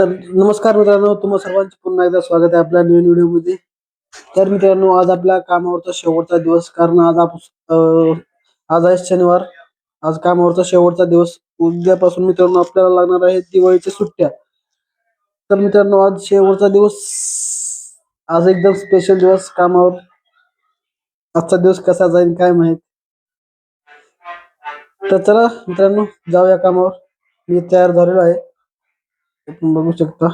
तर नमस्कार मित्रांनो तुम्हा सर्वांचे पुन्हा एकदा स्वागत आहे आपल्या नवीन व्हिडिओमध्ये. तर मित्रांनो आज आपल्या कामावरचा शेवटचा दिवस कारण आज आप आज आहे शनिवार. आज कामावरचा शेवटचा दिवस. उद्यापासून मित्रांनो आपल्याला लागणार आहे दिवाळीच्या सुट्ट्या. तर मित्रांनो आज शेवटचा दिवस. आज एकदम स्पेशल दिवस कामावर. आजचा दिवस कसा जाईल काय माहीत. तर चला मित्रांनो जाऊया कामावर. मी तयार झालेलो आहे. आपण बघू शकता.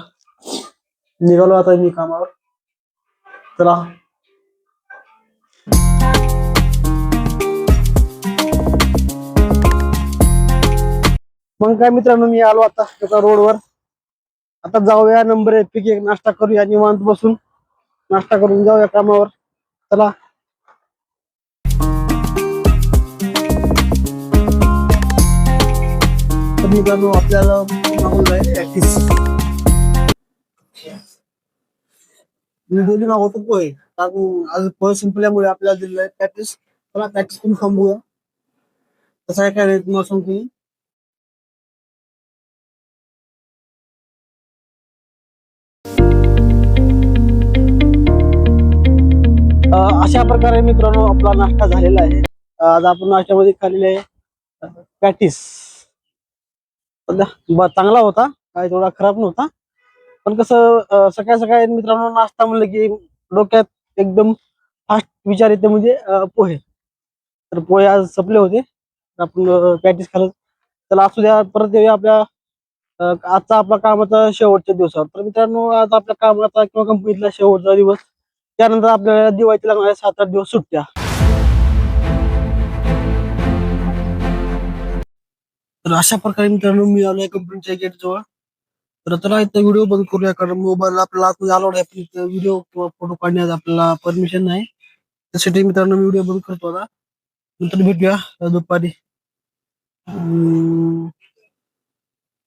निघालो आता मी कामावर. चला. मग काय मित्रांनो मी आलो आता एका रोडवर. आता जाऊया नंबर एक पिक एक नाश्ता करूया निवांत बसून. नाश्ता करून जाऊया कामावर. चला. तर मित्रांनो आपल्याला मागवलं आहे प्रॅक्टिस मी बोलली मागवतो पोहे. कारण आज पोहे संपल्यामुळे आपल्याला दिलेलं आहे प्रॅक्टिस चला प्रॅक्टिस करून थांबूया. कसं आहे काय तुम्हाला सांगतो मी. अशा प्रकारे मित्रांनो आपला नाश्ता झालेला आहे. आज आपण नाश्त्यामध्ये खाल्लेले आहे पॅटीस चांगला होता. काय थोडा खराब नव्हता. पण कसं सकाळी सकाळी मित्रांनो नाश्ता म्हणलं की डोक्यात एकदम फास्ट विचार येते म्हणजे पोहे. तर पोहे आज संपले होते. आपण पॅटीस खाल चला असू द्या परत येऊया आपल्या आजचा आपला कामाचा शेवटच्या दिवसावर. तर मित्रांनो आज आपल्या कामाचा किंवा कंपनीतला शेवटचा दिवस. त्यानंतर आपल्याला दिवाळीत लागणार सात आठ दिवस सुट्ट्या. तर अशा प्रकारे मित्रांनो मी आलो आहे कंपनीच्या गेट जवळ. तर आता इथं व्हिडिओ बंद करूया कारण मोबाईल आपल्याला आतमध्ये अलाउड आहे. पण व्हिडिओ किंवा फोटो काढण्यात आपल्याला परमिशन नाही. त्यासाठी मित्रांनो मी व्हिडिओ बंद करतो आता. नंतर भेटूया दुपारी.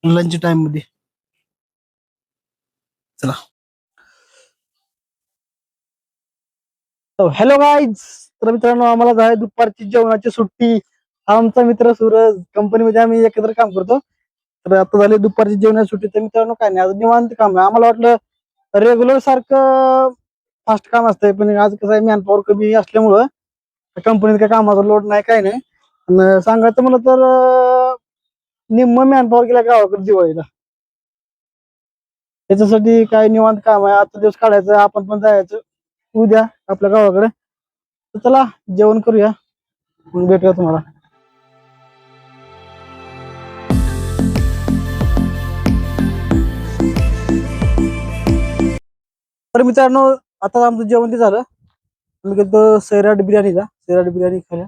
लंच टाइममध्ये. चला. हॅलो गाईज तर मित्रांनो आम्हाला जाय दुपारची जेवणाची सुट्टी. हा आमचा मित्र सूरज कंपनीमध्ये आम्ही एकत्र काम करतो. तर आता झाले दुपारची जेवण सुट्टी. तर मित्रांनो काय नाही आज निवांत काम आहे. आम्हाला वाटलं रेग्युलर सारखं फास्ट काम असतंय पण आज कसं आहे मॅनपॉवर कमी असल्यामुळं कंपनीत काय कामाचा लोड नाही काय नाही. आणि सांगायचं म्हणलं तर निम्म मॅनपॉवर गेला गावाकडे दिवाळीला. त्याच्यासाठी काय निवांत काम आहे. आजचा दिवस काढायचं आपण पण जायचं. उद्या आपल्या गावाकडे. चला जेवण करूया. भेटूया तुम्हाला. मित्रांनो आता आमचं जेवण ते झालं. आम्ही गेलो सैराट बिर्याणीला सैराट बिर्याणी खाल्या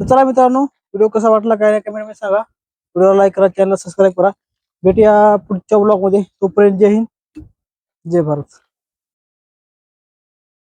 तर चला मित्रांनो व्हिडिओ कसा वाटला काय नाही कमेंटमध्ये सांगा. व्हिडिओला लाईक करा चॅनल सबस्क्राईब करा. भेटूया पुढच्या ब्लॉगमध्ये तोपर्यंत जय हिंद जय भारत.